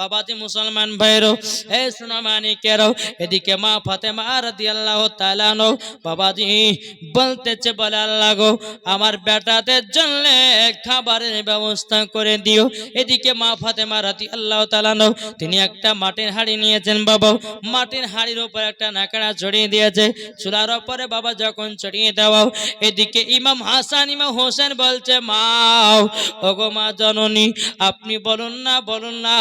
বাবাজি মুসলমান ভাইরো এ সোনামানিকেরো এদিকে মা ফাতেমা রাদিয়াল্লাহু তাআলা নো বাবাজি বলতেছে, বলে আল্লাহ গো, আমার বেটাদের জন্য খাবারের ব্যবস্থা করে দিও। এদিকে মা ফাতেমা রাদিয়াল্লাহু তাআলা নো তিনি একটা মাটির হাড়ি নিয়েছেন বাবা, মাটির হাড়ির উপর একটা নাকড়া চড়িয়ে দিয়েছে, চুলার উপরে বাবা যখন চড়িয়ে দেওয়াও এদিকে ইমাম হাসান, ইমাম হোসেন বলছে, মা, ওগো মা জননী, আপনি বলুন না বলুন না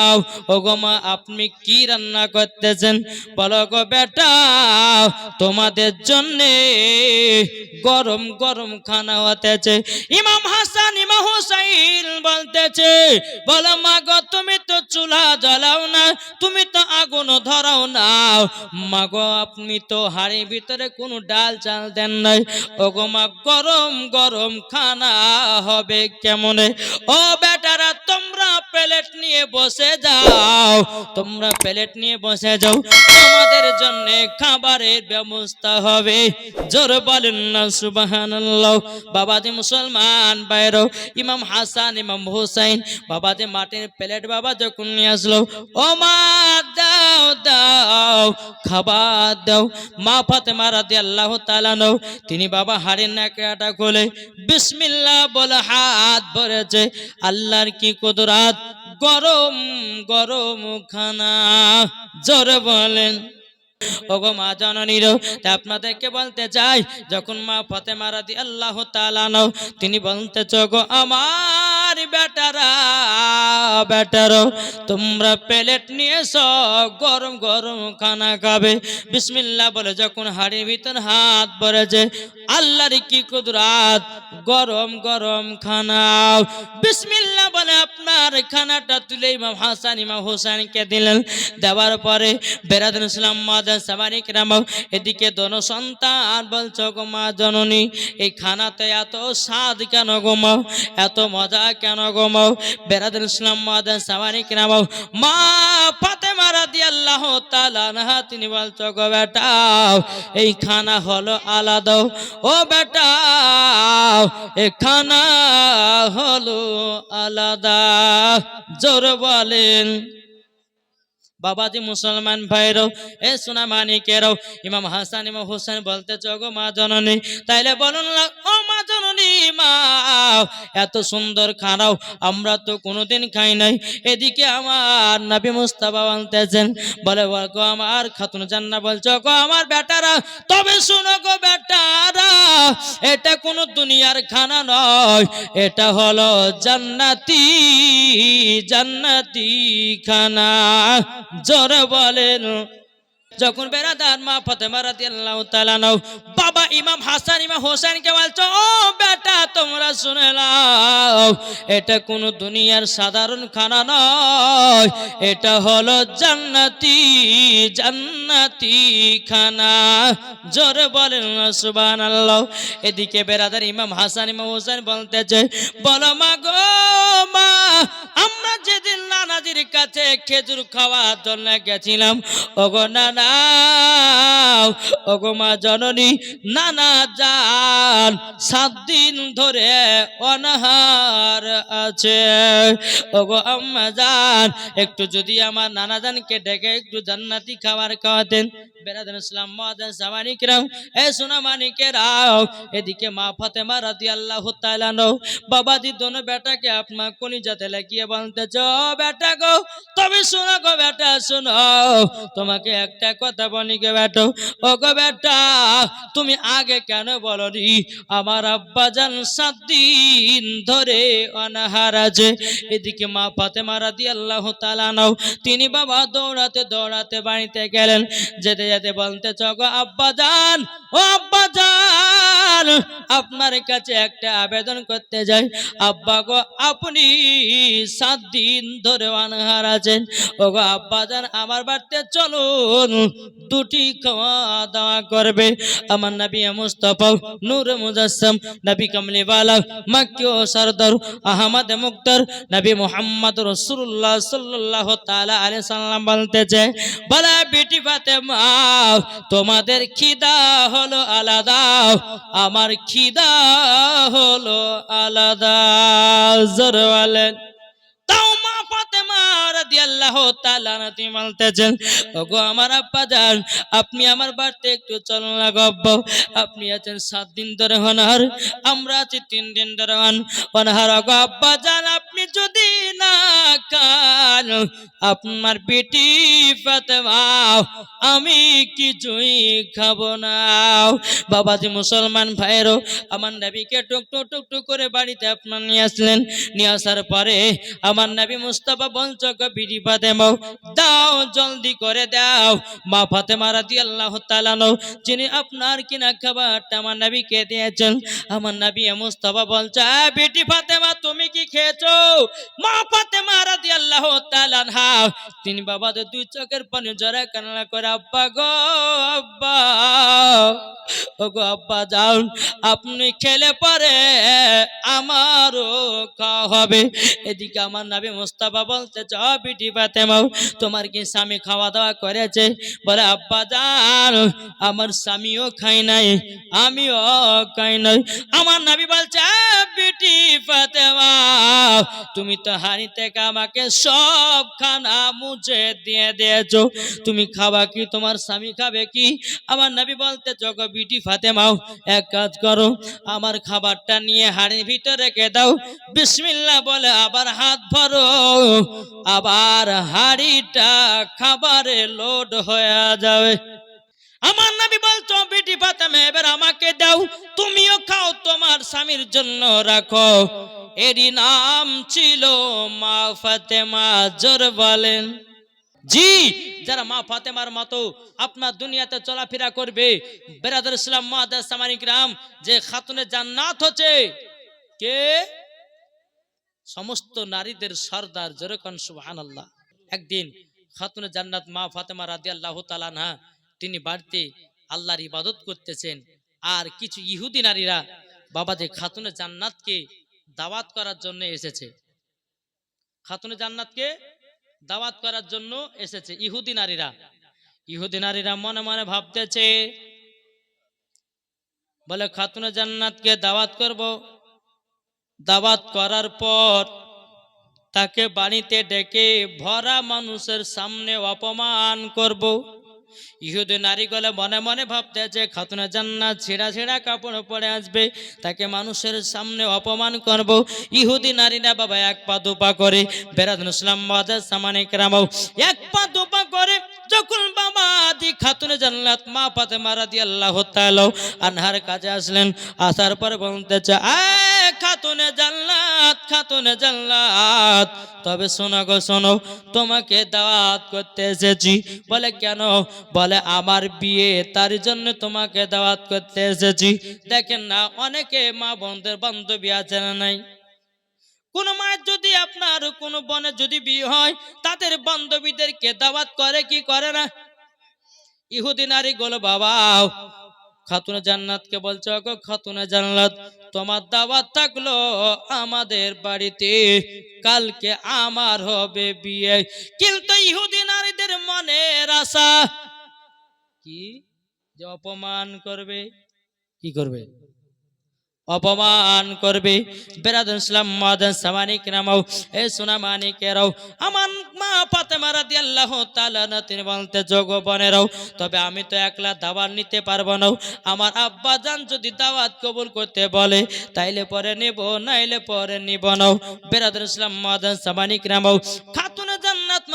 ওগো মা আপনি কি রান্না করতেছেন? বলো গো বেটা, তোমাদের জন্য গরম গরম খানা হতেছে। ইমাম হাসান, ইমাম হুসাইন বলতেছে, বলো মা গো, তুমি তো চুলা জ্বালাও না, তুমি তো আগুন ধরাও না। মা গো, আপনি তো হাড়ির ভিতরে কোনো ডাল চাল দেন নাই। ওগো মা গরম গরম খানা হবে কেমনে? ও বেটারা তোমরা প্লেট নিয়ে বসে যাও। তোমরা প্লেট নিয়ে বসে যাও। তোমাদের জন্য খাবারের ব্যবস্থা হবে। জোর বলেন না, সুবহানাল্লাহ। বাবাদি মুসলমান বাইরো ইমাম হাসান, ইমাম হুসাইন বাবাদি মাটির প্লেট বাবা যখন নিয়ে আসলো ও মা দাও, খাবার দাও। মা ফাতেমা রাদিয়াল্লাহু তাআলা নও, তিনি বাবা খুলে বিসমিল্লাহ বলে হাত ভরেছে। আল্লাহর কি কুদরাত? গরম গরম খানা। জোরে বলেন। ওগো মা জননীর আপনাদেরকে বলতে চাই, যখন মা ফাতেমা রাদি আল্লাহ তালানো তিনি বলতে গো, আমার বেটারা বেটারো তোমরা প্লেট নিয়ে এসো গরম গরম খানা খাবে। বিসমিল্লাহ বলে যখন হাড়ির ভিতর হাত ভরেছে, আল্লাহর কি কুদরাত? গরম গরম খানা বিসমিল্লা বলে আপনার খানাটা তুলে ইমাম হাসান, ইমাম হোসেনকে দিলেন। দেওয়ার পরে বেরাদুল ইসলাম মাদার সামানিক রাম এদিকে দোনো সন্তান বলছো গো মা জননী, এই খানাতে এত স্বাদ কেন গোমাও এত মজা কেন গোমাও বেরাদুল ইসলাম মাদার সামানিক রাম মা? ফাতেমা রাদিয়াল্লাহু তাআলা আনহা, তিনি বলছো গো বেটা, এই খানা হলো আলাদা। ও বেটা, এ খানা হলো আলাদা। জোর বলেন। বাবাজি মুসলমান ভাইরও এ সোনা মানিকেরও ইমাম হাসান ইমাম হোসেন বলতে চগো মা জননী, তাইলে বলুন ও জননী মা এত সুন্দর খানাও আমরা তো কোনোদিন খাই নাই। এদিকে আমার নবী মুস্তাফা বলতেছেন, বলে গো আমার খাতুন জান্না বলছো গো আমার বেটারা, তবে শুনো গো বেটারা, এটা কোনো দুনিয়ার খানা নয়, এটা হলো জান্নাতি জান্নাতি খানা। জোরে বলেন যখন বেড়াদার মা ফাতেমা রাদিয়াল্লাহু তাআলা নাও, বাবা ইমাম হাসান, ইমাম হোসেনকে বলছো, ও বেটা, তোমরা শুনে নাও, এটা কোন দুনিয়ার সাধারণ খানা নয়, এটা হলো জান্নাতি জান্নাতি খানা। জোরে বলেন না, সুবহানাল্লাহ। এদিকে বেড়াদার ইমাম হাসান, ইমাম হোসেন বলতেছে, বলো মা গো মা যেদিন নানাজির কাছে খেজুর খাওয়ার জন্য গেছিলাম ওগো নানা ওগো মা জননী নানা যান সাত দিন ধরে অনাহার আছে। ওগো আম্মা একটু যদি আমার নানা জানকে ডেকে একটু জান্নাতি খাবার খাওয়াতেন। এদিকে বাবাজি দোনো বেটাকে আপনার লাগিয়ে বলতেছ বেটা গো তবে শোনো গো বেটা তোমাকে একটা বলি বেটো, তুমি আগে কেন বলনি? আমার আব্বা জান সাত দিন ধরে অনাহার আছে। এদিকে মা ফাতেমা রাদিয়াল্লাহু তাআলা নাও তিনি বাবা দৌড়াতে দৌড়াতে বাড়িতে গেলেন। যেতে যেতে বলতে চগো আব্বা যান, ও আব্বা যান, আপনার কাছে একটা আবেদন করতে যাই। আব্বা গো, আপনি সাত দিন ধরে অনাহার আছেন। ও গো আব্বা যান, আমার বাড়িতে চলুন, দুটি খাওয়া দাওয়া করবে। আমার নবী মুস্তফা নূর মুজাসম নবী কমলিওয়ালা, মক্কি ও সরদার, আহমদ মুক্তার, নবী মোহাম্মদ রসুল্লাহ সাল্লাহ তাআলা আলাইহি সাল্লাম বলতেছে, বলা বেটি ফাতেমা, তোমাদের খিদা হলো আলাদা, আমার খিদা হলো আলাদা। জোর বলেন। রাদিয়াল্লাহু তাআলা তুমি বলতেছেন ওগো আমার আব্বা যান আপনি আমার বাড়িতে একটু চলুন না গব্ব আপনি আছেন সাত দিন ধরে হনহার আমরা আছি তিন দিন ধরে অনাহার। ওগো আব্বা যান আপনি যদি না খান আপনার বেটি ফাতেমা আমি কিছুই খাব না। বাবাজি মুসলমান ভাইয়েরও আমার নবীকে টুক টুক টুক টুক করে বাড়িতে আপনার নিয়ে আসলেন। নিয়ে আসার পরে আমার নবী মুস্তাফা বলছ গো বিড়ি ফাতেমাও দাও জলদি করে দাও। মা ফাতে ফাতেমা রাদি আল্লাহ তালানো যিনি আপনার কিনা খাবারটা আমার নবীকে দিয়েছেন। আমার নবী মুস্তাফা বলছে "আ, বেটি ফাতেমা তুমি খেয়েছো? মা ফাতেমা রাদি আল্লাহ তালানহা তিনি বাবাদের দুই চোখের পানি জরা কান্না করে আব্বা গো আব্বা ও গো আব্বা যাও আপনি খেলে পরে আমারও খাওয়া হবে। এদিকে আমার নাবি মুস্তাফা বলতে চ বিটি ফাতেমাও তোমার কি স্বামী খাওয়া দাওয়া করেছে? বলে আব্বা যান আমার স্বামীও খাই নাই আমিও খাই নাই। আমার নাবি বলছে "আ, বিটি ফাতেমা তুমি তো হাড়ি আমাকে সব খানা মুছে দিয়ে দিয়েছ। তুমি খাবা কি? তোমার স্বামী খাবে কি? আমার নবী বলতে, জগ বিটি ফাতেমাও, এক কাজ করো, আমার খাবারটা নিয়ে হাড়ির ভিতরে রেখে দাও। বিসমিল্লাহ বলে, আবার হাত ভরো। আবার হাড়িটা খাবারে লোড হয়ে যাবে। আমার নবী বলছো বিটি ফাতেমা, এবার আমাকে দাও, তুমিও খাও, তোমার স্বামীর জন্য রাখো। এরই নাম ছিল মা ফাতেমা, জোর বলেন। জি, যারা মা ফাতেমার মতো আপনার দুনিয়াতে চলাফেরা করবে বেরাদুল ইসলাম মাদার সামানি গ্রাম যে খাতুনে জান্নাত হচ্ছে, কে? সমস্ত নারীদের সর্দার যেরকম সুবহান আল্লাহ একদিন খাতুনে জান্নাত মা ফাতেমা রাদি আল্লাহ তালানহা তিনি বাড়িতে আল্লাহর ইবাদত করতেছেন। আর কিছু ইহুদি নারীরা বাবা যে খাতুনে জান্নাতকে দাওয়াত করার জন্য এসেছে। খাতুনে জান্নাতকে দাওয়াত করার জন্য এসেছে ইহুদি নারীরা। ইহুদি নারীরা মনে মনে ভাবতেছে, বলে খাতুনে জান্নাতকে দাওয়াত করব। দাওয়াত করার পর তাকে বাড়িতে ডেকে ভরা মানুষের সামনে অপমান করব। ইহুদি গলে মনে মনে ভাবতে যে খাতুনে জান্নাত ছেঁড়া ছেঁড়া কাপড় পরে আসবে, তাকে মানুষের সামনে অপমান করব। ইহুদি নারীরা বাবা, এক পা দুপা করে। বেরাদ ইসলাম সামানিক সামানে কেরামাও এক পা দুপা করে যখন জান্নাত, মা আনহার কাছে আসলেন। আসার পর জান্নাত জান্নাত। তবে শোনো গো, শোনো, তোমাকে দাওয়াত করতে এসেছি। বলে, কেন? বলে, আমার বিয়ে, তার জন্য তোমাকে দাওয়াত করতে এসেছি। দেখেন না, অনেকে মা বোনদের বান্ধবী আছে না নাই? কোন মায়ের যদি আপনার, কোন বনে যদি বিয়ে হয়, তাদের বান্ধবীদেরকে দাওয়াত করে কি করে না? ইহুদি নারী গোল বাবা জান্নাত কে বলছে গো খাতুনা জান্নাত, তোমার দাওয়াত থাকল আমাদের বাড়িতে। কালকে আমার হবে বিয়ে। কিন্তু ইহুদি নারীদের মনের আশা কি? যে অপমান করবে। কি করবে? অপমান করবে। বেরাদুল নামাও। এ মা যোগবনেরাও তবে আমি তো একলা নিতে পারব না। আমার যদি দাওয়াত কবুল করতে বলে, তাইলে পরে নেব, নাইলে পরে নিব না। বেরাদুল ইসলাম মাদান সামানিক নামাও। খাতুনে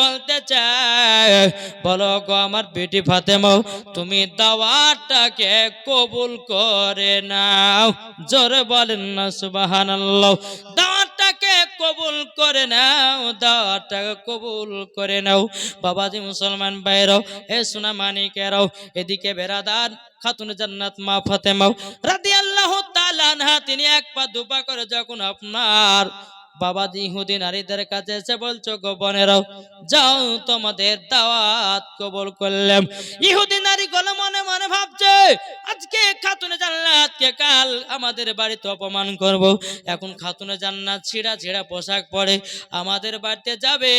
বলতে চায় বলো গো আমার বেটি ফাতেমা, তুমি দাওয়াতটাকে কবুল করে নাও। জোরে বলেন না, সুবহানাল্লাহ। দাওয়াতটাকে কবুল করে নাও, দাওয়াতটাকে কবুল করে নাও। বাবাজি মুসলমান বাইরাও এ সোনা মানিকেরাও, এদিকে বেরাদার খাতুন জান্নাত মা ফাতেমাও, রাদিয়াল্লাহু তাআলা আনহা, তিনি এক পা দুপা করে যখন আপনার বাবাজি ইহুদি নারীদের কাছে এসে বলছো, গো বোনেরাও, যাও তোমাদের দাওয়াত কবুল করলাম। ইহুদি নারী গলে মনে মনে ভাবছে, আজকে খাতুনে জান্নাতকে কাল আমাদের বাড়িতে অপমান করব। এখন খাতুনে জান্নাত ছিঁড়া ছিঁড়া পোশাক পরে আমাদের বাড়িতে যাবে।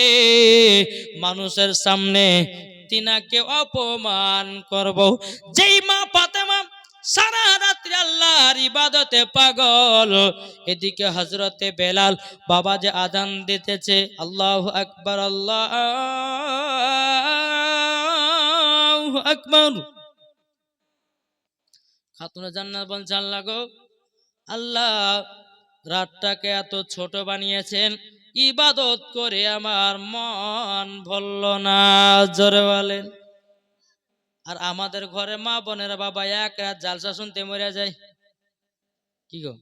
মানুষের সামনে তিনাকে অপমান করব। যেই মা ফাতেমা সারা রাত্রি আল্লাহর ইবাদতে পাগল। এদিকে হজরতে বেলাল, বাবা যে আজান দিতেছে, আল্লাহ আকবর আল্লাহ আকবর। খাতুনে জান্নাত বলছে, আল্লাহ গো, আল্লাহ রাতটাকে এত ছোট বানিয়েছেন, ইবাদত করে আমার মন ভরল না। জোরে বলেন। আর আমাদের ঘরে মা বোনেরা বাবা এক রাত জালসা শুনতে মরে যায়। কি গো?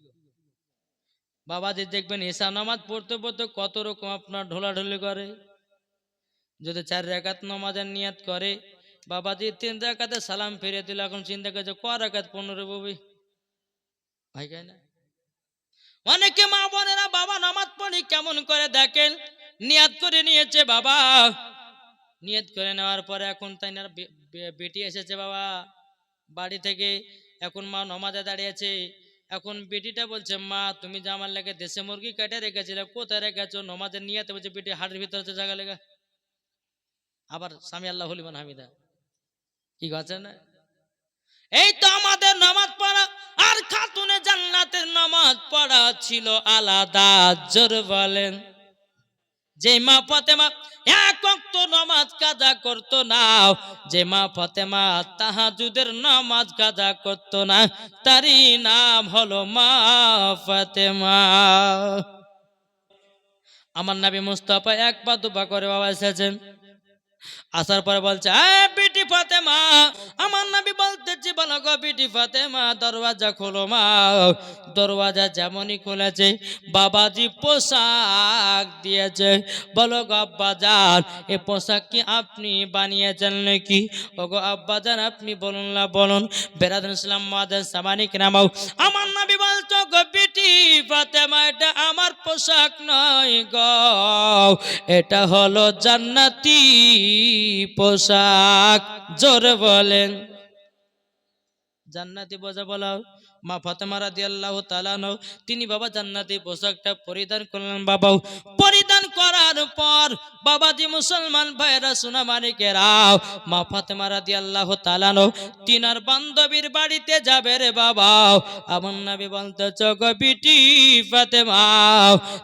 বাবাজি দেখবেন ঈশা নামাজ পড়তে পড়তে কত রকম আপনার ঢোলাঢুলি করে। যদি চার রেখাত নামাজের নিয়াত করে বাবাজি তিন রেখাতে সালাম ফিরে দিল এখন চিন্তা করছে ক রেখাত পনেরো ববি? ভাই গাই না? অনেকে মা বোনেরা বাবা নামাজ পড়ি কেমন করে দেখেন? নিয়াত করে নিয়েছে বাবা। নিয়ত করে নেওয়ার পরে এখন তাই না বেটি এসেছে বাবা, বাড়ি থেকে। এখন মা নমাজে দাঁড়িয়েছে। এখন বেটিটা বলছে, মা, তুমি যে আমার লেগে দেশে মুরগি কেটে রেখেছিলে, কোথায় রেখেছো? নমাজে নিয়েতে বলছে, বেটি হাটের ভিতরে জায়গা লেগে। আবার স্বামী আল্লাহ হলিমান হামিদা কি আছে না? এই তো আমাদের নামাজ পড়া, আর খাতুনে জান্নাতের নামাজ পড়া ছিল আলাদা। জোর বলেন। যে মা ফাতেমা নামাজ কাজা করতো না। তারই নাম হলো মা ফতেমা। আমার নাবি মুস্তাফা এক পা দুপা করে বাবা এসেছেন আসার পরে বলছে "এই বিটি ফাতেমা, আমার নাবি বলতেছি, বলো গো ফাতেমা, দরওয়াজা খোলো মা। দরওয়াজা যেমনই খুলেছে, বাবাজি পোশাক দিয়েছে। বলো গো আব্বাজান এ পোশাক কি আপনি বানিয়েছেন নাকি? ও গো আব্বাজান আপনি বলুন না, বলুন। বেরাদুল ইসলাম মাদের সামানিক নামাও আমার নাবি বলতো গো বিটি ফাতেমা, এটা আমার পোশাক নয় গো। এটা হলো জান্নাতি পোশাক। জোরে বলেন। জান্নাতি বোঝা বলা মা ফাতেমা রাদিয়াল্লাহু তাআলা আনহা, তিনি বাবা জান্নাতি পোশাকটা পরিধান করলেন বাবা পরিধান করার পর বাবাজি মুসলমান ভাইরা সোনা মানিকেরাও মা ফাতেমা রাদিয়াল্লাহু তাআলা আনহা, তিনার বান্ধবীর বাড়িতে যাবে রে বাবা আমার নবী বলতে চোখ বিটি ফাতেমা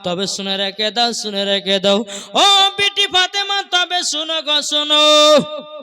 তবে শুনে রেখে দাও শুনে রেখে দাও। ও বিটি ফাতেমা তবে শুনো গো শুনো।